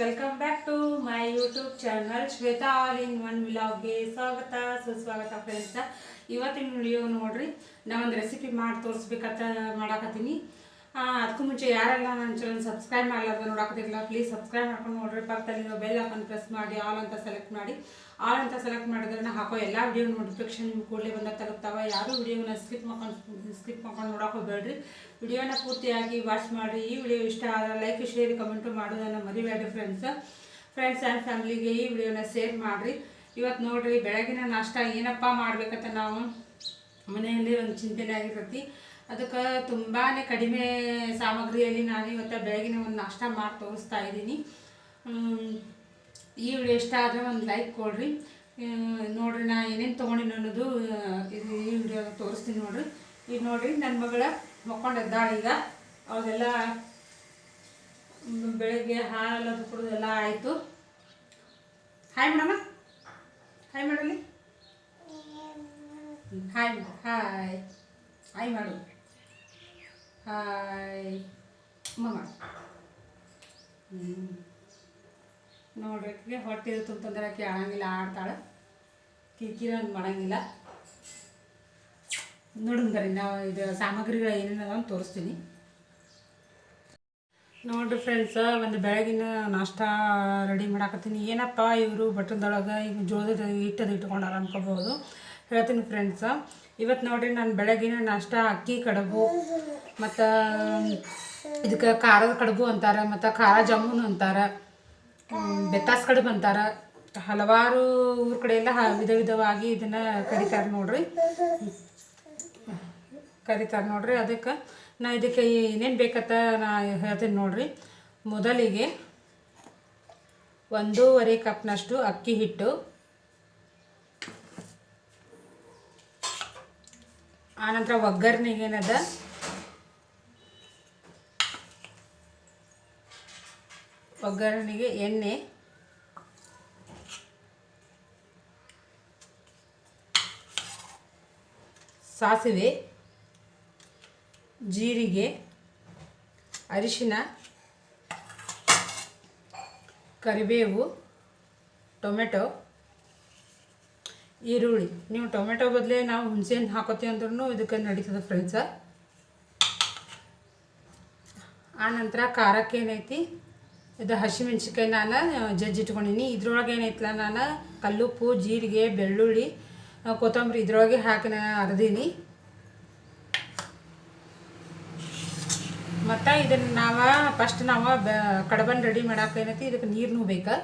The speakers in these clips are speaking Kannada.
Welcome back to my YouTube channel Shweta all in one ವಿಲಾಗ್ಗೆ ಸ್ವಾಗತ, ಸುಸ್ವಾಗತ ಫ್ರೆಂಡ್ಸ್ ಇವತ್ತಿನ ವಿಡಿಯೋ ನೋಡ್ರಿ, ನಾವೊಂದು ರೆಸಿಪಿ ಮಾಡಿ ತೋರಿಸ್ಬೇಕಂತ ಮಾಡಾಕತ್ತೀನಿ. ಅದಕ್ಕೂ ಮುಂಚೆ ಯಾರೆಲ್ಲ ನನ್ನ ಚಾನಲ್ ಸಬ್ಸ್ಕ್ರೈಬ್ ಮಾಡಲಾರ್ದ ನೋಡಾಕತ್ತಿರಲ್ಲ ಪ್ಲೀಸ್ ಸಬ್ಸ್ಕ್ರೈಬ್ ಮಾಡ್ಕೊಂಡು ನೋಡ್ರಿ. ಪಕ್ಕದಲ್ಲಿರೋ ಬೆಲ್ ಹಾಕೊಂಡು ಪ್ರೆಸ್ ಮಾಡಿ ಆಲ್ ಅಂತ ಸೆಲೆಕ್ಟ್ ಮಾಡಿ. ಆಲ್ ಅಂತ ಸೆಲೆಕ್ಟ್ ಮಾಡಿದ್ರೆ ನಾ ಹಾಕೋ ಎಲ್ಲ ವಿಡಿಯೋ ನೋಟಿಫಿಕೇಶನ್ ನಿಮ್ಗೆ ಕೂಡಲೇ ಬಂದಾಗ ತಲುಪ್ತಾವ. ಯಾರು ವಿಡಿಯೋನ ಸ್ಕಿಪ್ ಮಾಡ್ಕೊಂಡು ಸ್ಕಿಪ್ ಮಾಡ್ಕೊಂಡು ನೋಡೋಕೆ ವಿಡಿಯೋನ ಪೂರ್ತಿಯಾಗಿ ವಾಚ್ ಮಾಡಿರಿ ಈ ವಿಡಿಯೋ ಇಷ್ಟ ಆದರೆ ಲೈಕ್ ಶೇರ್ ಕಮೆಂಟು ಮಾಡೋದನ್ನು ಮರಿಬೇಡ್ರಿ ಫ್ರೆಂಡ್ಸ್ ಫ್ರೆಂಡ್ಸ್ ಆ್ಯಂಡ್ ಫ್ಯಾಮಿಲಿಗೆ ಈ ವಿಡಿಯೋನ ಶೇರ್ ಮಾಡಿರಿ. ಇವತ್ತು ನೋಡಿರಿ, ಬೆಳಗಿನ ನಾಷ್ಟ ಏನಪ್ಪ ಮಾಡ್ಬೇಕಂತ ನಾವು ಮನೆಯಲ್ಲಿ ಒಂದು ಚಿಂತನೆ ಆಗಿರ್ತೈತಿ. ಅದಕ್ಕೆ ತುಂಬಾ ಕಡಿಮೆ ಸಾಮಗ್ರಿಯಲ್ಲಿ ನಾನು ಇವತ್ತು ಬೆಳಗಿನ ಒಂದು ನಾಷ್ಟ ಮಾಡಿ ತೋರಿಸ್ತಾ ಇದ್ದೀನಿ. ಈ ವಿಡಿಯೋ ಇಷ್ಟ ಆದರೆ ಒಂದು ಲೈಕ್ ಕೊಡ್ರಿ. ನೋಡ್ರಿ ನಾ ಏನೇನು ತೊಗೊಂಡಿನಿ ಅನ್ನೋದು ಇದು ಈ ವಿಡಿಯೋ ತೋರಿಸ್ತೀನಿ ನೋಡ್ರಿ. ಈಗ ನೋಡ್ರಿ ನನ್ನ ಮಗಳ ಮಕ್ಕೊಂಡಿದ್ದಾಳೆ ಈಗ. ಅವಳೆಲ್ಲ ಮ್, ಬೆಳಗ್ಗೆ ಹಾಲೆಲ್ಲ ಕುಡಿದೆಲ್ಲ ಆಯಿತು. ಹಾಯ್ ಮೇಡಮ ಹಾಯ್ ಮಾಡಲಿ ಹಾಯ್ ಹಾಯ್ ಹಾಯ್ ಮಾಡು. ಹಾಯ್ ಮಾಡು ಹ್ಞೂ ನೋಡ್ರಿ ಹೊಟ್ಟೆ ತುಂಬಂದ್ರೆ ಆಡಂಗಿಲ್ಲ, ಆಡ್ತಾಳೆ. ಕಿರಿಕಿರಿ ಒಂದು ಮಾಡಂಗಿಲ್ಲ. ನೋಡೋಣ ಬರ್ರಿ ನಾವು ಇದು ಸಾಮಗ್ರಿಗಳು ಏನೇನು ಅದಾವ ಅಂತ ತೋರಿಸ್ತೀನಿ. ನೋಡ್ರಿ ಫ್ರೆಂಡ್ಸ ಒಂದು ಬೆಳಗಿನ ನಾಷ್ಟ ರೆಡಿ ಮಾಡಾಕತ್ತೀನಿ. ಏನಪ್ಪ ಇವರು ಬಟ್ಟದೊಳಗೆ ಈಗ ಜೋಳದ ಹಿಟ್ಟದ ಇಟ್ಕೊಂಡಾರ ಅನ್ಕೋಬೋದು ಹೇಳ್ತೀನಿ ಫ್ರೆಂಡ್ಸ ಇವತ್ತು ನೋಡ್ರಿ, ನಾನು ಬೆಳಗಿನ ನಾಷ್ಟ ಅಕ್ಕಿ, ಕಡುಬು ಮತ್ತು ಇದಕ್ಕೆ ಖಾರದ ಕಡುಬು ಅಂತಾರೆ, ಮತ್ತು ಖಾರ ಜಾಮೂನು ಅಂತಾರೆ ಬೆತ್ತಾಸ್ ಕಡುಬು ಅಂತಾರೆ. ಹಲವಾರು ಊರ ಕಡೆ ಎಲ್ಲ ಹ- ವಿಧ ವಿಧವಾಗಿ ಇದನ್ನು ಕರಿತಾರೆ ನೋಡ್ರಿ. ಕರಿತಾರೆ ನೋಡ್ರಿ ಅದಕ್ಕೆ ನಾ ಇದಕ್ಕೆ ಏನೇನು ಬೇಕತ್ತ ನಾ ಹೇಳ್ತೀನಿ ನೋಡ್ರಿ. ಮೊದಲಿಗೆ ಒಂದೂವರೆ ಕಪ್ನಷ್ಟು ಅಕ್ಕಿ ಹಿಟ್ಟು ಆನಂತರ ಒಗ್ಗರಣೆಗೆ ಏನದ ಒಗ್ಗರಣೆಗೆ ಎಣ್ಣೆ. ಸಾಸಿವೆ. ಜೀರಿಗೆ. ಅರಿಶಿನ. ಕರಿಬೇವು. ಟೊಮೆಟೊ. ಈರುಳ್ಳಿ. ನೀವು ಟೊಮೆಟೊ ಬದಲೇ ನಾವು ಹುಣಸೆಹಣ್ಣು ಹಾಕೋತೀವಿ ಅಂದ್ರೂ ಇದಕ್ಕೆ ನಡೀತದೆ ಫ್ರೆಂಡ್ಸ ಆನಂತರ ಖಾರಕ್ಕೆ ಏನೈತಿ? ಇದು ಹಸಿಮೆಣ್ಸಿಕಾಯಿ ನಾನು ಜಜ್ಜಿ ಇಟ್ಕೊಂಡಿನಿ. ಇದ್ರೊಳಗೆ ಏನೈತಲ್ಲ ನಾನು, ಕಲ್ಲುಪ್ಪು, ಜೀರಿಗೆ, ಬೆಳ್ಳುಳ್ಳಿ ಕೊತ್ತಂಬರಿ ಇದ್ರೊಳಗೆ ಹಾಕಿ ನಾನು ಅರ್ದೀನಿ. ಮತ್ತು ಇದನ್ನು ನಾವು ಫಸ್ಟ್ ನಾವು ಬ, ಕಡಬನ್ ರೆಡಿ ಮಾಡಕ್ಕೆ ಏನೈತಿ ಇದಕ್ಕೆ ನೀರು ಬೇಕು.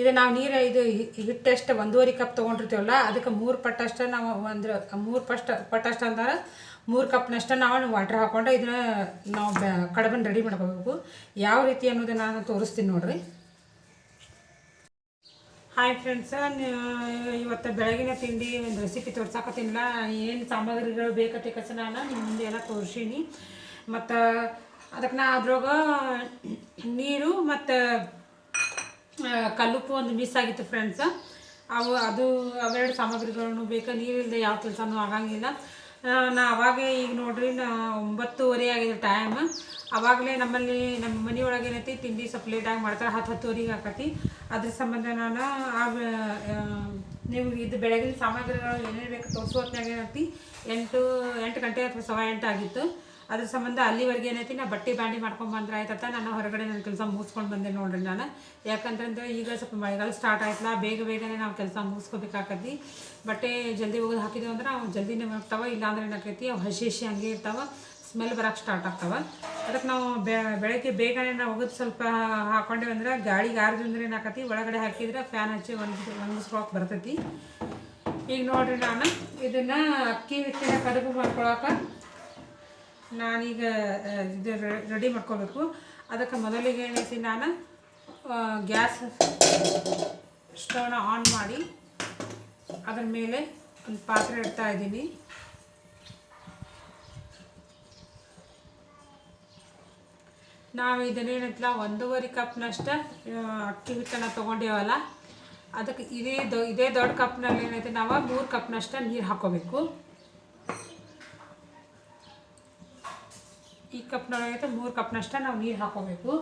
ಇದು ನಾವು ನೀರು ಇದು ಹಿಟ್ಟಷ್ಟು ಒಂದೂವರೆ ಕಪ್ ತೊಗೊಂಡಿರ್ತೀವಲ್ಲ, ಅದಕ್ಕೆ ಮೂರು ಪಟ್ಟಷ್ಟು ನಾವು ಒಂದು ಮೂರು ಪಸ್ಟ್ ಪಟ್ಟಷ್ಟು ಅಂದ್ರೆ ಮೂರು ಕಪ್ನಷ್ಟು ನಾವು ವಾಟ್ರ್ ಹಾಕ್ಕೊಂಡು ಇದನ್ನ ನಾವು ಕಡಬನ್ನು ಕಡಬನ್ ರೆಡಿ ಮಾಡ್ಕೋಬೇಕು. ಯಾವ ರೀತಿ ಅನ್ನೋದನ್ನ ನಾನು ತೋರಿಸ್ತೀನಿ ನೋಡಿರಿ. ಹಾಯ್ ಫ್ರೆಂಡ್ಸ್ ಇವತ್ತು ಬೆಳಗಿನ ತಿಂಡಿ ಒಂದು ರೆಸಿಪಿ ತೋರ್ಸಾಕತ್ತೀನಿಲ್ಲ, ಏನು ಸಾಮಗ್ರಿಗಳು ಬೇಕತ್ತೆ ಕಸ ನಾನು ನಿಮ್ಮ ಮುಂದೆ ಎಲ್ಲ ತೋರಿಸೀನಿ. ಮತ್ತು ಅದಕ್ಕೆ ನಾ ಅದ್ರೊಳಗ ನೀರು ಮತ್ತು ಕಲ್ಲುಪ್ಪು ಒಂದು ಮಿಸ್ ಆಗಿತ್ತು ಫ್ರೆಂಡ್ಸ್ ಅವು, ಅದು, ಅವೆರಡು ಸಾಮಗ್ರಿಗಳನ್ನು ಬೇಕು. ನೀರಿಲ್ಲದೆ ಯಾವ ಕೆಲಸನೂ ಆಗಂಗಿಲ್ಲ. ನಾ ಅವಾಗ ಈಗ ನೋಡ್ರಿ, ನಾ ಒಂಬತ್ತುವರೆ ಆಗಿದೆ ಟೈಮ್ ಅವಾಗಲೇ ನಮ್ಮಲ್ಲಿ ನಮ್ಮ ಮನೆಯೊಳಗೆ ಏನೈತಿ, ತಿಂಡಿ ಸ್ವಲ್ಪ ಲೇಟಾಗಿ ಮಾಡ್ತಾರೆ, ಹತ್ತು ಹತ್ತುವರೆಗೆ ಹಾಕತಿ ಅದ್ರ ಸಂಬಂಧ ನಾನು ಆ ನೀವು ಇದು ಬೆಳಗಿನ ಸಾಮಗ್ರಿಗಳು ಏನೇನು ಬೇಕು ತೋರಿಸೋ ಹೊತ್ನಾಗ ಏನೈತಿ ಎಂಟು ಎಂಟು ಗಂಟೆ ಅಥವಾ ಸವಾ ಎಂಟು ಆಗಿತ್ತು. ಅದ್ರ ಸಂಬಂಧ ಅಲ್ಲಿವರೆಗೆ ಏನೈತಿ, ನಾ ಬಟ್ಟೆ ಬಾಂಡಿ ಮಾಡ್ಕೊಂಡು ಬಂದ್ರೆ ಆಯ್ತತ್ತ ನಾನು ಹೊರಗಡೆ ನನ್ನ ಕೆಲಸ ಮುಗಿಸ್ಕೊಂಡು ಬಂದೆ ನೋಡ್ರಿ ನಾನು. ಯಾಕಂತಂದ್ರೆ ಈಗ ಸ್ವಲ್ಪ ಮಳೆಗಾಲ ಸ್ಟಾರ್ಟ್ ಆಯ್ತಲ್ಲ, ಬೇಗ ಬೇಗನೆ ನಾವು ಕೆಲಸ ಮುಗಿಸ್ಕೋಬೇಕಾಗತ್ತಿ ಬಟ್ಟೆ ಜಲ್ದಿ ಹೋಗೋದು ಹಾಕಿದೆವು ಅಂದ್ರೆ ಅವು ಜಲ್ದಿನೇ ಹೋಗ್ತಾವ ಇಲ್ಲಾಂದ್ರೆ ಏನಾಗ್ತೈತಿ ಅವು ಹಸಿ ಹಸಿ ಹಂಗೆ ಇರ್ತಾವ ಸ್ಮೆಲ್ ಬರೋಕ್ಕೆ ಸ್ಟಾರ್ಟ್ ಆಗ್ತಾವ. ಅದಕ್ಕೆ ನಾವು ಬೆಳಗ್ಗೆ ಬೇಗನೆ ನಾವು ಹೋಗೋದು ಸ್ವಲ್ಪ ಹಾಕೊಂಡೇವೆ ಅಂದ್ರೆ ಗಾಳಿಗೆ ಆರ್ದು ಅಂದ್ರೆ ಏನಾಕತಿ ಒಳಗಡೆ ಹಾಕಿದ್ರೆ ಫ್ಯಾನ್ ಹಚ್ಚಿ ಒಂದು ಒಣಗಿಸ್ಕೊಳಕ್ಕೆ ಬರ್ತೈತಿ. ಈಗ ನೋಡ್ರಿ ನಾನು, ಇದನ್ನ ಅಕ್ಕಿ ಹಿಟ್ಟಿನ ಕಡುಬು ಮಾಡ್ಕೊಳಕ್ಕೆ ನಾನೀಗ ಇದು ರೆಡಿ ಮಾಡ್ಕೋಬೇಕು. ಅದಕ್ಕೆ ಮೊದಲಿಗೆ ಏನೈತಿ ನಾನು ಗ್ಯಾಸ್ ಸ್ಟವ್ನ ಆನ್ ಮಾಡಿ, ಅದರ ಮೇಲೆ ಒಂದು ಪಾತ್ರೆ ಇಡ್ತಾ ಇದ್ದೀನಿ. ನಾವು ಇದನ್ನೇನೈತಲ್ಲ ಒಂದೂವರೆ ಕಪ್ನಷ್ಟು ಅಕ್ಕಿ ಹಿಟ್ಟನ್ನು ತೊಗೊಂಡೇವಲ್ಲ, ಅದಕ್ಕೆ ಇದೇ ದೊ, ಇದೇ ದೊಡ್ಡ ಕಪ್ನಲ್ಲಿ ಏನೈತೆ ನಾವು ಮೂರು ಕಪ್ನಷ್ಟು ನೀರು ಹಾಕೋಬೇಕು. ಈ ಕಪ್ನೊಳಗೈತೆ ಮೂರು ಕಪ್ನಷ್ಟ ನಾವು ನೀರು ಹಾಕೋಬೇಕು.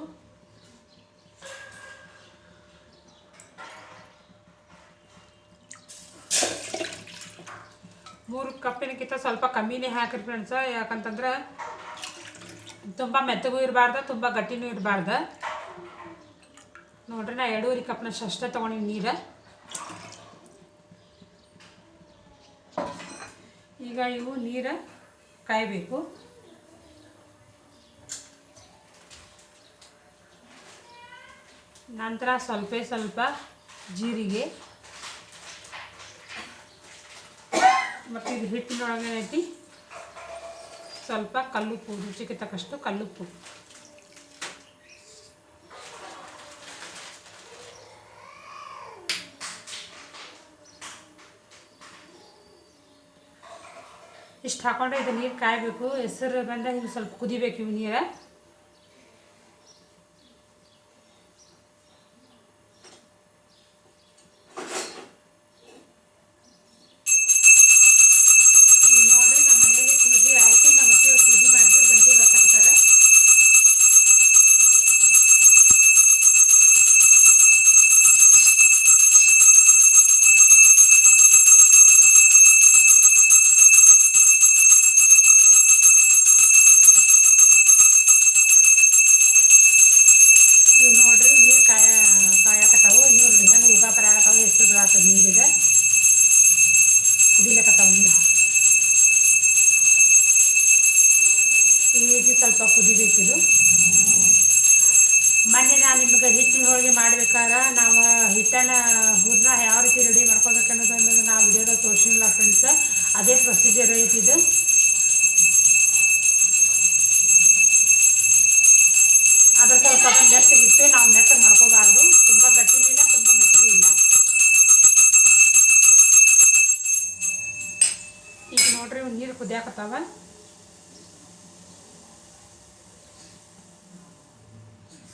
ಮೂರು ಕಪ್ಪಿನಕ್ಕಿಂತ ಸ್ವಲ್ಪ ಕಮ್ಮಿನೇ ಹಾಕಿರಿ ಫ್ರೆಂಡ್ಸ ಯಾಕಂತಂದ್ರೆ ತುಂಬ ಮೆತ್ತಗೂ ಇರಬಾರ್ದು, ತುಂಬ ಗಟ್ಟಿನೂ ಇರಬಾರ್ದು. ನೋಡ್ರಿ, ನಾ ಎರಡೂರಿ ಕಪ್ನಷ್ಟು ಅಷ್ಟೇ ತೊಗೊಂಡಿನಿ ನೀರು. ಈಗ ಇವು ನೀರು ಕಾಯಬೇಕು. ನಂತರ ಸ್ವಲ್ಪ ಸ್ವಲ್ಪ ಜೀರಿಗೆ. ಮತ್ತು ಇದು ಹಿಟ್ಟಿನೊಳಗೆ ಏನೈತಿ ಸ್ವಲ್ಪ ಕಲ್ಲುಪ್ಪು ರುಚಿಗೆ ತಕ್ಕಷ್ಟು ಕಲ್ಲುಪ್ಪು ಇಷ್ಟು ಹಾಕೊಂಡ್ರೆ ಇದು ನೀರು ಕಾಯಬೇಕು. ಹೆಸರು ಬಂದ ಹಿಂಗೆ ಸ್ವಲ್ಪ ಕುದಿಬೇಕು ಇವು ನೀರು. ಮೊನ್ನೆ ನಾನು ನಿಮ್ಗೆ ಹಿಟ್ಟಿನ ಹೋಳಿಗೆ ಮಾಡ್ಬೇಕಾದ್ರೆ ನಾವು ಹಿಟ್ಟನ್ನ ಹುರ್ನ ಯಾವ ರೀತಿ ರೆಡಿ ಮಾಡ್ಕೋಬೇಕು ಅನ್ನೋದನ್ನು ನಾವು ವಿಡಿಯೋದಾಗ ತೋರಿಸಿಲ್ಲ ಫ್ರೆಂಡ್ಸ್ ಅದೇ ಪ್ರೊಸೀಜರ್ ಐತಿ ಇದು. ಅದ್ರ ಸ್ವಲ್ಪ ನೆಟ್ಟಗಿಟ್ಟು ನಾವು ನೆಟ್ಟಗೆ ಮಾಡ್ಕೋಬಾರ್ದು. ತುಂಬ ಗಟ್ಟಿನೂ ಇಲ್ಲ ತುಂಬ ಮೆತ್ತಗೂ ಇಲ್ಲ. ಈಗ ನೋಡ್ರಿ ನೀರು ಕುದಿಯಾಕತ್ತಾವ.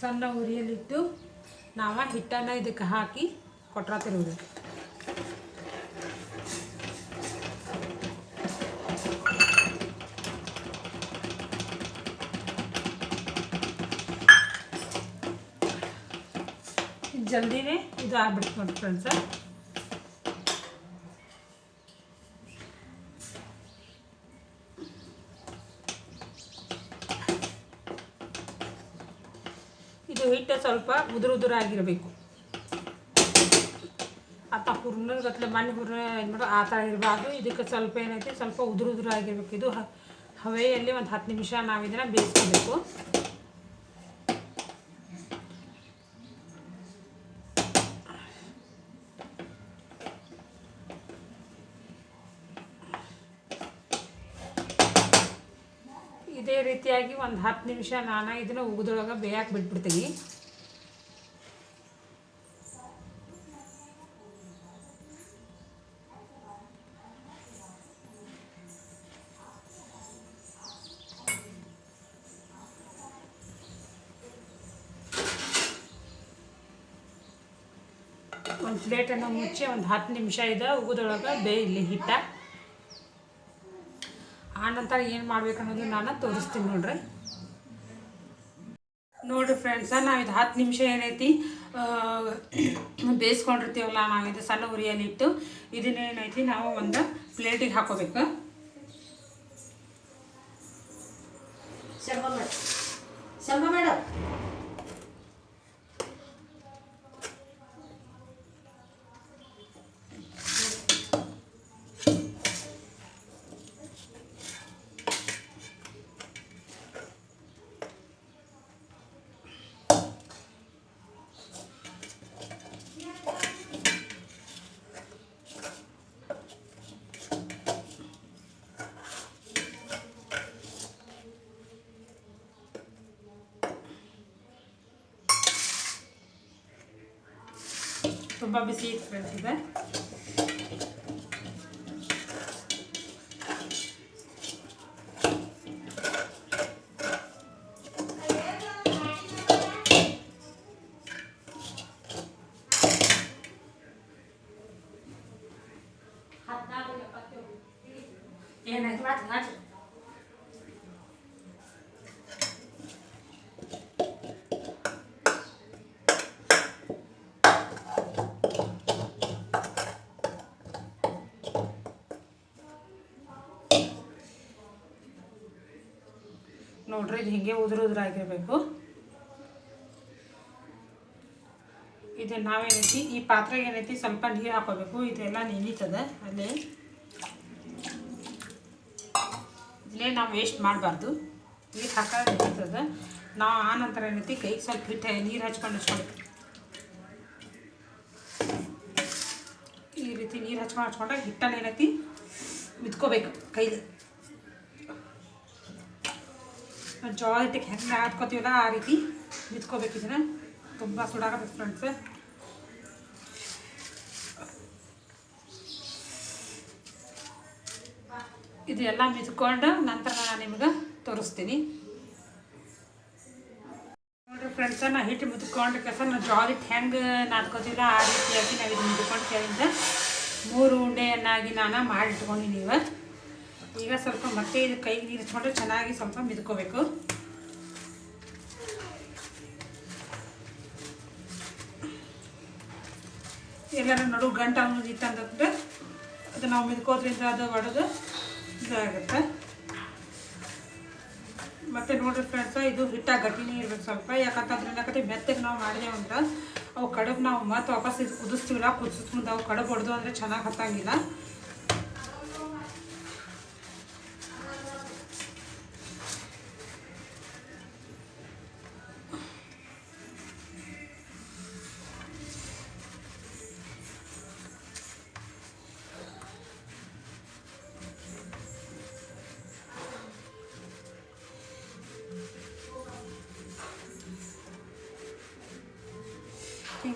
ಸಣ್ಣ ಉರಿಯಲ್ಲಿಟ್ಟು ನಾವು ಹಿಟ್ಟನ್ನು ಇದಕ್ಕೆ ಹಾಕಿ ಕೊಟ್ರ ತಿರುವುದು ಜಲ್ದಿನೇ ಇದು ಆಗ್ಬಿಡ್ತು ನೋಡಿ ಫ್ರೆಂಡ್ಸ ಇದು ಹಿಟ್ಟು ಸ್ವಲ್ಪ ಉದುರು ಉದುರಾಗಿರಬೇಕು ಆತ ಹುರ್ನಗತ್ಲೆ ಮಣ್ಣು ಹುರ್ನ ಏನು ಮಾಡೋ, ಆ ಥರ ಇರಬಾರ್ದು. ಇದಕ್ಕೆ ಸ್ವಲ್ಪ ಏನೈತಿ, ಸ್ವಲ್ಪ ಉದುರು ಉದುರಾಗಿರ್ಬೇಕು ಇದು ಹವೆಯಲ್ಲಿ ಒಂದು ಹತ್ತು ನಿಮಿಷ ನಾವು ಇದನ್ನು ಬೇಯಿಸ್ಕೋಬೇಕು. ಇದೇ ರೀತಿಯಾಗಿ ಒಂದು ಹತ್ತು ನಿಮಿಷ ನಾನು ಇದನ್ನು ಉಗಿದೊಳಗೆ ಬೇಯಕ್ಕೆ ಬಿಟ್ಬಿಡ್ತೀನಿ. ಪ್ಲೇಟನ್ನು ಮುಚ್ಚಿ ಒಂದು ಹತ್ತು ನಿಮಿಷ ಇದೆ. ಉಗಿದೊಳಗೆ ಬೇಯಲಿ ಹಿಟ್ಟ. ಆನಂತರ ಏನು ಮಾಡ್ಬೇಕು ಅನ್ನೋದು ನಾನು ತೋರಿಸ್ತೀನಿ ನೋಡ್ರಿ. ನೋಡ್ರಿ ಫ್ರೆಂಡ್ಸ ನಾವು ಇದು ಹತ್ತು ನಿಮಿಷ ಏನೈತಿ ಬೇಯಿಸ್ಕೊಂಡಿರ್ತೀವಲ್ಲ, ನಾವು ಇದು ಸಣ್ಣ ಉರಿಯಲ್ಲಿ ಇಟ್ಟು ಇದನ್ನೇನೈತಿ ನಾವು ಒಂದು ಪ್ಲೇಟಿಗೆ ಹಾಕೋಬೇಕು. ಶರ್ಮ ಮೇಡಮ್ ಶರ್ಮ ಮೇಡಮ್ ತುಂಬ ಬಿಸಿ ಇತ್ತು ಫ್ರೆಂಡ್ಸ್ ಇದೆ ಏನಾಯ್ತು ನೋಡ್ರಿ ಇದು ಹಿಂಗೆ ಉದುರು ಉದುರಾಗಿರಬೇಕು ಇದು ನಾವೇನೈತಿ ಈ ಪಾತ್ರೆಗೆ ಏನೈತಿ ಸ್ವಲ್ಪ ನೀರು ಹಾಕೋಬೇಕು. ಇದೆಲ್ಲ ನೆನೀತದ, ಅಲ್ಲೇ. ಇಲ್ಲೇ ನಾವು ವೇಸ್ಟ್ ಮಾಡಬಾರ್ದು. ನೀರು ಹಾಕೋದು ನಾವು ಆ ನಂತರ ಏನೈತಿ ಕೈಗೆ ಸ್ವಲ್ಪ ಹಿಟ್ಟು ನೀರು ಹಚ್ಕೊಂಡು ಹಚ್ಕೊಳ್ಬೇಕು. ಈ ರೀತಿ ನೀರು ಹಚ್ಕೊಂಡು ಹಚ್ಕೊಂಡ್ರೆ ಹಿಟ್ಟನ್ನು ಏನೈತಿ, ಮಿತ್ಕೋಬೇಕು ಕೈಲಿ. ಜೋಳ ಹಿಟ್ಟಿಗೆ ಹೆಂಗೆ ಆಡ್ಕೋತೀವಲ್ಲ ಆ ರೀತಿ ಇದನ್ನ. ತುಂಬ ಸುಡಾಕತ್ತೆ ಫ್ರೆಂಡ್ಸ್ ಇದೆಲ್ಲ ಮಿದ್ಕೊಂಡು ನಂತರ ನಾನು ನಿಮ್ಗೆ ತೋರಿಸ್ತೀನಿ. ನೋಡ್ರಿ ಫ್ರೆಂಡ್ಸ ನಾ ಹಿಟ್ಟು ಮುದ್ಕೊಂಡು ಕೆಲಸ ನಾವು ಹಿಟ್ಟು ಹೆಂಗೆ ನಾದ್ಕೋತಿಲ್ಲ ಆ ರೀತಿಯಾಗಿ ನಾವು ಇದು ಮುದ್ಕೊಂಡು ಕೆಳಗಿಂದ ಮೂರು ಉಂಡೆಯನ್ನಾಗಿ ನಾನು ಮಾಡಿಟ್ಕೊಂಡಿನಿ ನೀವು ಈಗ ಸ್ವಲ್ಪ ಮತ್ತೆ ಇದು ಕೈಗೆ ನೀರು ಚೆನ್ನಾಗಿ ಸ್ವಲ್ಪ ಮಿದ್ಕೋಬೇಕು. ಎಲ್ಲರ ನಡು ಗಂಟು ಅನ್ನೋದು ಇತ್ತಂತಂದ್ರೆ ಅದು ನಾವು ಮಿದ್ಕೋದ್ರಿಂದ ಅದು ಒಡೆದು ಇದಾಗುತ್ತೆ. ಮತ್ತೆ ನೋಡಿರಿ ಫ್ರೆಂಡ್ಸ್ ಇದು ಹಿಟ್ಟ ಗಟ್ಟಿನೇ ಇರ್ಬೇಕು ಸ್ವಲ್ಪ. ಯಾಕಂತಂದ್ರೆ ಏನಾಗತ್ತೆ ಮೆತ್ತಗೆ ನಾವು ಮಾಡಿದೆವು ಅಂದ್ರೆ ಅವು ಕಡುಬು ನಾವು ಮತ್ತೆ ವಾಪಸ್ ಇದು ಕುದಿಸ್ತೀವಲ್ಲ ಕುದಿಸ್ಕೊಂಡು ಅವು ಕಡುಬು ಹೊಡೆದು ಅಂದರೆ ಚೆನ್ನಾಗಿ ಹತ್ತಂಗಿಲ್ಲ.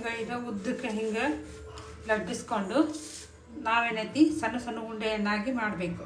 ಹಿಂಗೆ ಇದು ಉದ್ದಕ್ಕೆ ಹಿಂಗೆ ಲಟ್ಟಿಸ್ಕೊಂಡು ನಾವೇನೈತಿ ಸಣ್ಣ ಸಣ್ಣ ಉಂಡೆಯನ್ನಾಗಿ ಮಾಡಬೇಕು.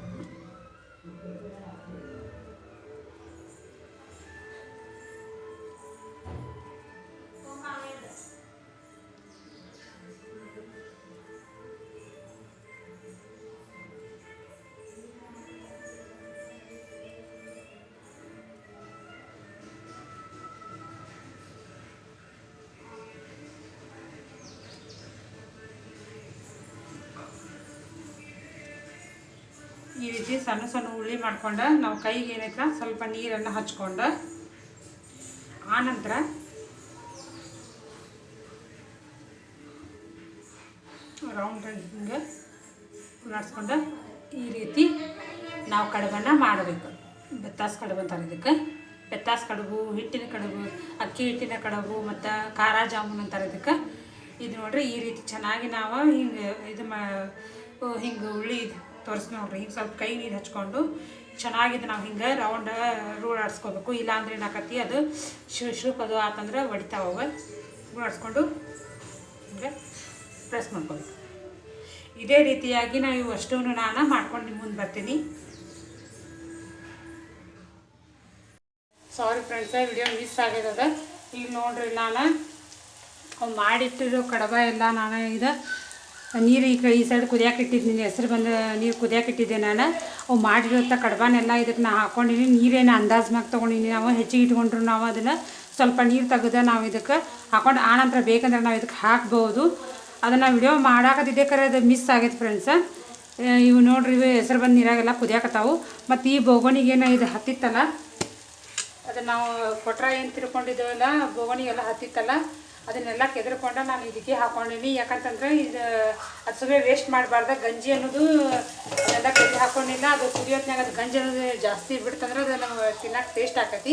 ಈ ರೀತಿ ಸಣ್ಣ ಸಣ್ಣ ಉಳ್ಳಿ ಮಾಡ್ಕೊಂಡು ನಾವು ಕೈಗೆ ಏನೈತ್ರ ಸ್ವಲ್ಪ ನೀರನ್ನು ಹಚ್ಕೊಂಡು ಆನಂತರ ರೌಂಡಾಗಿ ಹಿಂಗೆ ಉಲಾಡ್ಸ್ಕೊಂಡು ಈ ರೀತಿ ನಾವು ಕಡುಬನ್ನು ಮಾಡಬೇಕು. ಬೆತ್ತಾಸ್ ಕಡುಬು ಅಂತಾರೆ ಇದಕ್ಕೆ. ಬೆತ್ತಾಸ್ ಕಡುಬು, ಹಿಟ್ಟಿನ ಕಡುಬು, ಅಕ್ಕಿ ಹಿಟ್ಟಿನ ಕಡುಬು, ಮತ್ತು ಖಾರ ಜಾಮೂನ್ ಅಂತಾರೆ ಇದಕ್ಕೆ. ಇದು ನೋಡ್ರಿ ಈ ರೀತಿ ಚೆನ್ನಾಗಿ ನಾವು ಹಿಂಗೆ ಇದು ಮಾ ಹಿಂಗೆ ಉಳ್ಳಿ ತೋರಿಸ್ ನೋಡ್ರಿ. ಹಿಂಗೆ ಸ್ವಲ್ಪ ಕೈ ನೀರು ಹಚ್ಕೊಂಡು ಚೆನ್ನಾಗಿದೆ ನಾವು ಹಿಂಗೆ ರೌಂಡ್ ರೂಡ್ ಆಡಿಸ್ಕೋಬೇಕು. ಇಲ್ಲಾಂದ್ರೆ ಏನಾಕತಿ ಅದು ಶು ಅದು ಆತಂದ್ರೆ ರೂಡ್ ಆಡಿಸ್ಕೊಂಡು ಹಿಂಗೆ ಪ್ರೆಸ್ ಮಾಡ್ಕೋಬೇಕು. ಇದೇ ರೀತಿಯಾಗಿ ನಾವು ಅಷ್ಟೂ ನಾನು ಮಾಡ್ಕೊಂಡು ನಿಮ್ಮ ಮುಂದೆ ಬರ್ತೀನಿ. ಸಾರಿ ಫ್ರೆಂಡ್ಸ ವಿಡಿಯೋ ಮಿಸ್ ಆಗ್ಯದ ಈಗ ನೋಡ್ರಿ, ನಾನು ಮಾಡಿಟ್ಟಿರೋ ಕಡಬ ಎಲ್ಲ ನಾನು ಇದು ನೀರು ಈ ಕಡೆ ಈ ಸೈಡ್ ಕುದಿಯಾಕೆ ಇಟ್ಟಿದ್ದೀನಿ ಹೆಸರು ಬಂದ ನೀರು ಕುದಿಯಾಕೆ ಇಟ್ಟಿದ್ದೆ ನಾನು. ಅವು ಮಾಡಿರೋಂಥ ಕಡಬನೆಲ್ಲ ಇದಕ್ಕೆ ನಾ ಹಾಕ್ಕೊಂಡಿನಿ ನೀರೇನು ಅಂದಾಜು ಮ್ಯಾಗ ತೊಗೊಂಡಿನಿ ನಾವು, ಹೆಚ್ಚಿಗೆ ಇಟ್ಕೊಂಡ್ರು ನಾವು ಅದನ್ನು. ಸ್ವಲ್ಪ ನೀರು ತೆಗೆದ ನಾವು ಇದಕ್ಕೆ ಹಾಕೊಂಡು ಆನಂತರ ಬೇಕಂದ್ರೆ ನಾವು ಇದಕ್ಕೆ ಹಾಕ್ಬೋದು. ಅದನ್ನು ವಿಡಿಯೋ ಮಾಡಾಕತ್ತಿದ್ದೆ ಕರೆ ಅದು ಮಿಸ್ ಆಗೈತೆ ಫ್ರೆಂಡ್ಸ ಇವು ನೋಡ್ರಿ, ಇವು ಹೆಸರು ಬಂದು ನೀರಾಗೆಲ್ಲ ಕುದಿಯಾಕತ್ತಾವು. ಮತ್ತು ಈ ಬೋಗೋಣಿಗೇನು ಇದು ಹತ್ತಿತ್ತಲ್ಲ ಅದು ನಾವು ಕೊಟ್ರ ಏನು ತಿರ್ಕೊಂಡಿದ್ದೇವಲ್ಲ, ಬೋಗಣಿಗೆಲ್ಲ ಹತ್ತಿತ್ತಲ್ಲ. ಅದನ್ನೆಲ್ಲ ಕೆದರ್ಕೊಂಡು ನಾನು ಇದಕ್ಕೆ ಹಾಕೊಂಡೀನಿ. ಯಾಕಂತಂದ್ರೆ ಇದು, ಅದು ಸುಮ್ಮನೆ ವೇಸ್ಟ್ ಮಾಡಬಾರ್ದ ಗಂಜಿ ಅನ್ನೋದು, ಅದೆಲ್ಲ ಕೆದ್ರಿ ಹಾಕೊಂಡಿಲ್ಲ. ಅದು ಕುದಿಯೋತ್ನಾಗ ಅದು ಗಂಜಿ ಅನ್ನೋದು ಜಾಸ್ತಿ ಬಿಡ್ತಂದ್ರೆ ಅದು ನಮ್ಗೆ ತಿನ್ನಕ್ಕೆ ಟೇಸ್ಟ್ ಆಕತಿ.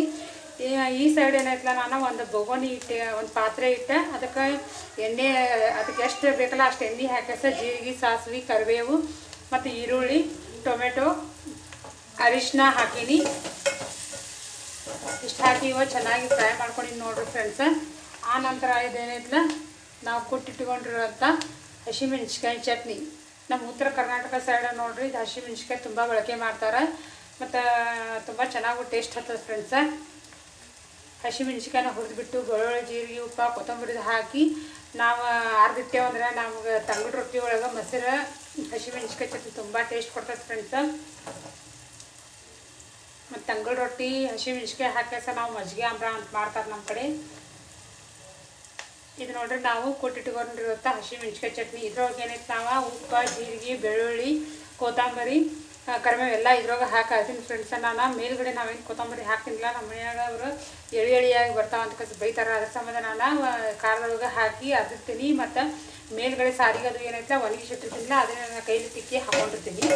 ಈ- ಈ ಸೈಡ್ ಏನಾಯ್ತಲ್ಲ ನಾನು ಒಂದು ಬೊಗೋನಿ ಇಟ್ಟೆ, ಒಂದು ಪಾತ್ರೆ ಇಟ್ಟೆ. ಅದಕ್ಕೆ ಎಣ್ಣೆ, ಅದಕ್ಕೆ ಎಷ್ಟು ಬೇಕಲ್ಲ ಅಷ್ಟು ಎಣ್ಣೆ ಹಾಕಸ ಜೀರಿಗೆ, ಸಾಸಿವೆ, ಕರಿಬೇವು ಮತ್ತು ಈರುಳ್ಳಿ, ಟೊಮೆಟೊ ಅರಿಶಿನ ಹಾಕೀನಿ. ಇಷ್ಟು ಹಾಕಿ ಇವಾಗ ಚೆನ್ನಾಗಿ ಫ್ರೈ ಮಾಡ್ಕೊಂಡಿನಿ ನೋಡ್ರಿ ಫ್ರೆಂಡ್ಸ ಆ ನಂತರ ಇದೇನೈತಲ್ಲ ನಾವು ಹಸಿ ಹಸಿಮೆಣ್ಸಿಕಾಯಿ ಚಟ್ನಿ. ನಮ್ಮ ಉತ್ತರ ಕರ್ನಾಟಕ ಸೈಡ್ ನೋಡ್ರಿ, ಇದು ಹಸಿಮೆಣ್ಸಿಕಾಯಿ ತುಂಬ ಬಳಕೆ ಮಾಡ್ತಾರೆ. ಮತ್ತು, ತುಂಬ ಚೆನ್ನಾಗಿ ಟೇಸ್ಟ್ ಹತ್ತದ ಫ್ರೆಂಡ್ಸ ಹಸಿಮೆಣ್ಸಿಕಾಯಿನ ಹುರಿದ್ಬಿಟ್ಟು ಬೆಳ್ಳುಳ್ಳಿ, ಜೀರಿಗೆ, ಉಪ್ಪು ಕೊತ್ತಂಬರಿ ಹಾಕಿ ನಾವು ಅರ್ದಿಟ್ಟೇವು ಅಂದ್ರೆ ನಮ್ಗೆ ತಂಗಡ ರೊಟ್ಟಿ ಒಳಗೆ ಮೊಸರು ಹಸಿಮೆಣ್ಸಿಕಾಯಿ ಚಟ್ನಿ ತುಂಬ ಟೇಸ್ಟ್ ಕೊಡ್ತದೆ ಫ್ರೆಂಡ್ಸ ಮತ್ತು ತಂಗಳ ರೊಟ್ಟಿ ಹಸಿಮೆಣ್ಸಿಕಾಯಿ ಹಾಕ್ಯಾಸ ನಾವು ಮಜ್ಜಿಗೆ ಅಂಬ್ರ ಅಂತ ಮಾಡ್ತಾರೆ ನಮ್ಮ ಕಡೆ. ಇದು ನೋಡ್ರಿ, ನಾವು ಕೊಟ್ಟಿಟ್ಕೊಂಡಿರುವಂಥ ಹಸಿಮೆಣ್ಸಿಕಾಯಿ ಚಟ್ನಿ. ಇದ್ರೊಳಗೆ ಏನೈತೆ ನಾವು ಉಪ್ಪು, ಜೀರಿಗೆ, ಬೆಳ್ಳುಳ್ಳಿ, ಕೊತ್ತಂಬರಿ ಕರಿಬೇವು ಎಲ್ಲ ಇದ್ರೊಳಗೆ ಹಾಕಾತೀನಿ ಫ್ರೆಂಡ್ಸ ನಾನು ಮೇಲ್ಗಡೆ ನಾವೇನು ಕೊತ್ತಂಬರಿ ಹಾಕ್ತಿನಿಲ್ಲ, ನಮ್ಮ ಮನೆಯಾಗ ಅವರು ಎಳಿ ಎಳಿಯಾಗಿ ಬರ್ತಾವ ಅಂತ ಕಸ ಬೈತಾರೆ. ಅದ್ರ ಸಂಬಂಧ ನಾನು ಖಾರದೊಳಗೆ ಹಾಕಿ ಅದಿರ್ತೀನಿ. ಮತ್ತು ಮೇಲ್ಗಡೆ ಸಾರಿಗೆ ಅದು ಏನೈತೆ ಒಣಗಿಸಿಟ್ಟಿರ್ತೀನಿಲ್ಲ ಅದನ್ನ ನಾನು ಕೈಲಿ ತಿಕ್ಕಿ ಹಾಕೊಂಡಿರ್ತೀನಿ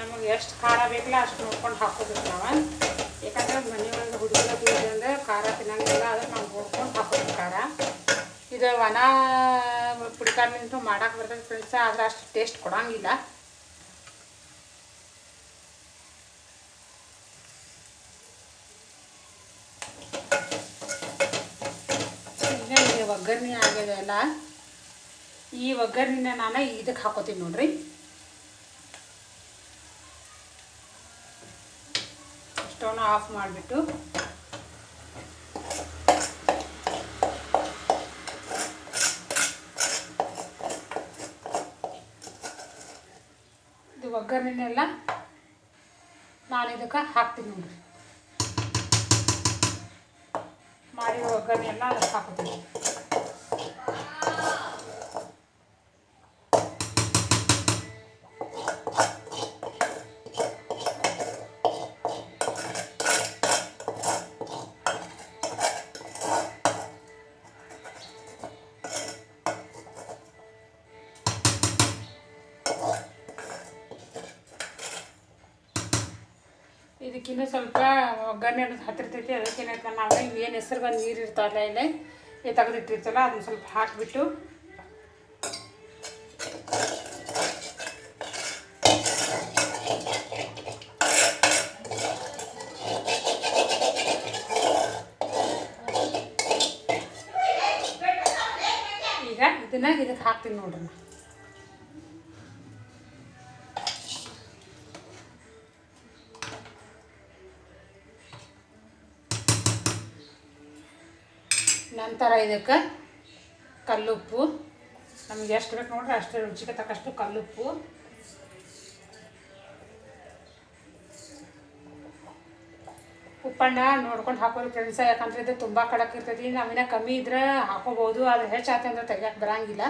ನಮಗೆ ಎಷ್ಟು ಖಾರ ಬೇಕಲ್ಲ ಅಷ್ಟು ನೋಡ್ಕೊಂಡು ಹಾಕೋಬೇಕು ನಾವು. ಯಾಕಂದ್ರೆ ಮನೆಯೊಳಗೆ ಹುಡುಗರ ಅಂದರೆ ಖಾರ ತಿನ್ನಂಗಿಲ್ಲ ಅದಕ್ಕೆ ನಾವು ನೋಡ್ಕೊಂಡು ಹಾಕೋಬೇಕು ಖಾರ. ಇದು ಒಣ ಪುಡಿಕಾರ್ಲಿಂಟು ಮಾಡಕ್ಕೆ ಬರ್ತದೆ ಫ್ರೆಂಡ್ಸ ಆದ್ರೆ ಅಷ್ಟು ಟೇಸ್ಟ್ ಕೊಡೋಂಗಿಲ್ಲ. ಒಗ್ಗರಣೆ ಆಗಿದೆ ಅಲ್ಲ. ಈ ಒಗ್ಗರಣಿನ ನಾನು ಇದಕ್ಕೆ ಹಾಕೋತೀನಿ ನೋಡ್ರಿ. ಸ್ಟವ್ನ ಆಫ್ ಮಾಡಿಬಿಟ್ಟು. ಇದು ಒಗ್ಗರಣೆನೆಲ್ಲ ನಾನು ಇದಕ್ಕೆ ಹಾಕ್ತೀನಿ ನೋಡಿರಿ. ಮಾಡಿರೋ ಒಗ್ಗರಣೆ ಎಲ್ಲ ಅದಕ್ಕೆ ಹಾಕೋತೀನಿ. ಒಗ್ಗರಣೆ ಹತ್ತಿರ್ತೈತಿ. ಅದಕ್ಕೆ ಏನಾಯ್ತು ನಾವು ಏನು ಹೆಸರು ಬಂದು ನೀರು ಇರ್ತಾವಲ್ಲ ಇಲ್ಲೇ ಈ ತೆಗೆದಿಟ್ಟಿರ್ತಲ್ಲ, ಅದನ್ನ ಸ್ವಲ್ಪ ಹಾಕಿಬಿಟ್ಟು ಈಗ ಇದನ್ನ ಇದಕ್ಕೆ ಹಾಕ್ತೀನಿ ನೋಡ್ರಿ. ನಂತರ ಇದಕ್ಕೆ ಕಲ್ಲುಪ್ಪು. ನಮ್ಗೆ ಎಷ್ಟು ಬೇಕು ನೋಡ್ರಿ, ಅಷ್ಟು ರುಚಿಗೆ ತಕ್ಕಷ್ಟು ಕಲ್ಲುಪ್ಪು. ಉಪ್ಪಣ್ಣ ನೋಡ್ಕೊಂಡು ಹಾಕೋರಿ ಫ್ರೆಂಡ್ಸ ಯಾಕಂದ್ರೆ ಇದು ತುಂಬ ಕಡಕ್ ಇರ್ತೈತಿ. ನಾವಿನ್ನ ಕಮ್ಮಿ ಇದ್ರೆ ಹಾಕೋಬೋದು ಆದ್ರೆ ಹೆಚ್ಚಾಯ್ತು ಅಂದ್ರೆ ತೆಗಿಯಕ್ಕೆ ಬರಂಗಿಲ್ಲ.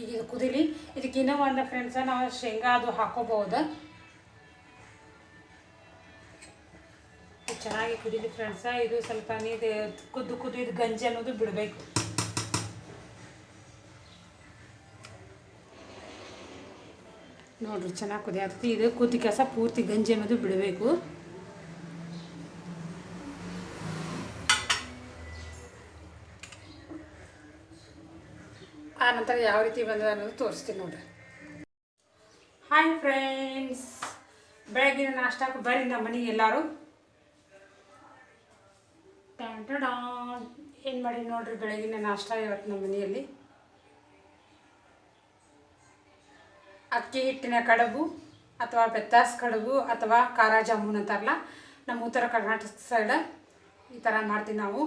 ಈಗ ಇದು ಕುದಿಲಿ. ಇದಕ್ಕಿನ್ನೂ ಒಂದು ಫ್ರೆಂಡ್ಸ ನಾವು ಶೇಂಗಾ ಅದು ಹಾಕೋಬಹುದು. ಚೆನ್ನಾಗಿ ಕುದೀಲಿ ಫ್ರೆಂಡ್ಸ, ಇದು ಸ್ವಲ್ಪ ನೀರು ಕುದ್ದು ಕುದ್ದು ಇದು ಗಂಜಿ ಅನ್ನೋದು ಬಿಡಬೇಕು. ನೋಡ್ರಿ ಚೆನ್ನಾಗಿ ಕುದಿ ಆಗ್ತದೆ ಇದು ಕುದಿ ಕೆಲಸ ಪೂರ್ತಿ ಗಂಜಿ ಅನ್ನೋದು ಬಿಡಬೇಕು. ಆ ನಂತರ ಯಾವ ರೀತಿ ಬಂದಿದೆ ಅನ್ನೋದು ತೋರಿಸ್ತೀನಿ ನೋಡ್ರಿ. ಹಾಯ್ ಫ್ರೆಂಡ್ಸ್ ಬೆಳಗಿನ ನಾಷ್ಟಕ್ಕೆ ಬರ್ರಿ ನಮ್ಮ ಮನೆಗೆ ಎಲ್ಲರೂ. ಏನು ಮಾಡಿ ನೋಡ್ರಿ ಬೆಳಗಿನ ನಾಷ್ಟ ಇವತ್ತು ನಮ್ಮ ಮನೆಯಲ್ಲಿ? ಅಕ್ಕಿ ಹಿಟ್ಟಿನ ಕಡುಬು ಅಥವಾ ಬೆತ್ತಾಸ್ ಕಡುಬು ಅಥವಾ ಖಾರ ಜಾಮೂನ್ ಅಂತಾರಲ್ಲ, ನಮ್ಮ ಉತ್ತರ ಕರ್ನಾಟಕ ಸೈಡ್ ಈ ಥರ ಮಾಡ್ತೀವಿ ನಾವು.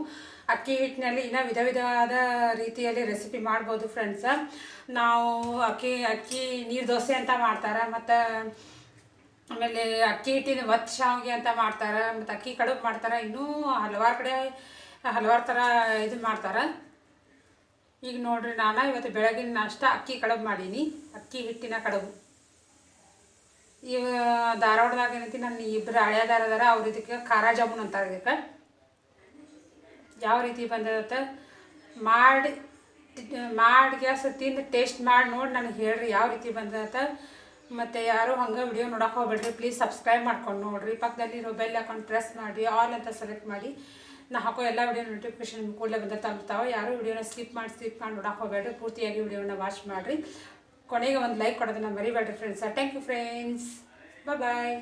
ಅಕ್ಕಿ ಹಿಟ್ಟಿನಲ್ಲಿ ಇನ್ನೂ ವಿಧ ವಿಧವಾದ ರೀತಿಯಲ್ಲಿ ರೆಸಿಪಿ ಮಾಡ್ಬೋದು ಫ್ರೆಂಡ್ಸ ನಾವು ಅಕ್ಕಿ ಅಕ್ಕಿ, ನೀರು ದೋಸೆ ಅಂತ ಮಾಡ್ತಾರೆ, ಮತ್ತು ಆಮೇಲೆ ಅಕ್ಕಿ ಹಿಟ್ಟಿನ ಒತ್ತು ಶಾವಿಗೆ ಅಂತ ಮಾಡ್ತಾರೆ, ಮತ್ತು ಅಕ್ಕಿ ಕಡುಬು ಮಾಡ್ತಾರೆ, ಇನ್ನೂ ಹಲವಾರು ಕಡೆ ಹಲವಾರು ಥರ ಇದು ಮಾಡ್ತಾರೆ. ಈಗ ನೋಡ್ರಿ ನಾನು ಇವತ್ತು ಬೆಳಗಿನ ನಾಷ್ಟ ಅಕ್ಕಿ ಕಡುಬು ಮಾಡೀನಿ, ಅಕ್ಕಿ ಹಿಟ್ಟಿನ ಕಡುಬು. ಇವ ಧಾರವಾಡದಾಗ ಏನೈತಿ ನನ್ನ ಇಬ್ಬರು ಹಳೆಯದಾರ ಅದಾರ ಅವ್ರ ಇದಕ್ಕೆ ಖಾರ ಜಾಮೂನ್ ಅಂತಾರೆ ಇದಕ್ಕೆ. ಯಾವ ರೀತಿ ಬಂದದತ್ತ? ಮಾಡಿ ಮಾಡಿ ಗ್ಯಾಸ್ ತಿಂದು ಟೇಸ್ಟ್ ಮಾಡಿ ನೋಡಿ ನನಗೆ ಹೇಳ್ರಿ ಯಾವ ರೀತಿ ಬಂದದತ್ತ? ಮತ್ತು ಯಾರು ಹಂಗೆ ವಿಡಿಯೋ ನೋಡಕ್ಕೆ ಹೋಗ್ಬೇಡ್ರಿ. ಪ್ಲೀಸ್ ಸಬ್ಸ್ಕ್ರೈಬ್ ಮಾಡ್ಕೊಂಡು ನೋಡಿರಿ. ಪಕ್ಕದಲ್ಲಿರೋ ಬೆಲ್ ಹಾಕೊಂಡು ಪ್ರೆಸ್ ಮಾಡಿ ಆಲ್ ಅಂತ ಸೆಲೆಕ್ಟ್ ಮಾಡಿ, ನಾ ಹಾಕೋ ಎಲ್ಲ ವಿಡಿಯೋ ನೋಟಿಫಿಕೇಶನ್ ಕೂಡಲೇ ಬಂದ ತಲುಪ್ತಾವೆ. ಯಾರು ವಿಡಿಯೋನ ಸ್ಕಿಪ್ ಮಾಡಿ ಸ್ಕಿಪ್ ಮಾಡಿ ನೋಡೋಕೆ ಹೋಗ್ಬೇಡ್ರಿ. ಪೂರ್ತಿಯಾಗಿ ವಿಡಿಯೋನ ವಾಚ್ ಮಾಡಿರಿ. ಕೊನೆಗೆ ಒಂದು ಲೈಕ್ ಕೊಡೋದನ್ನ ಮರಿಬೇಡ್ರಿ friends thank you friends bye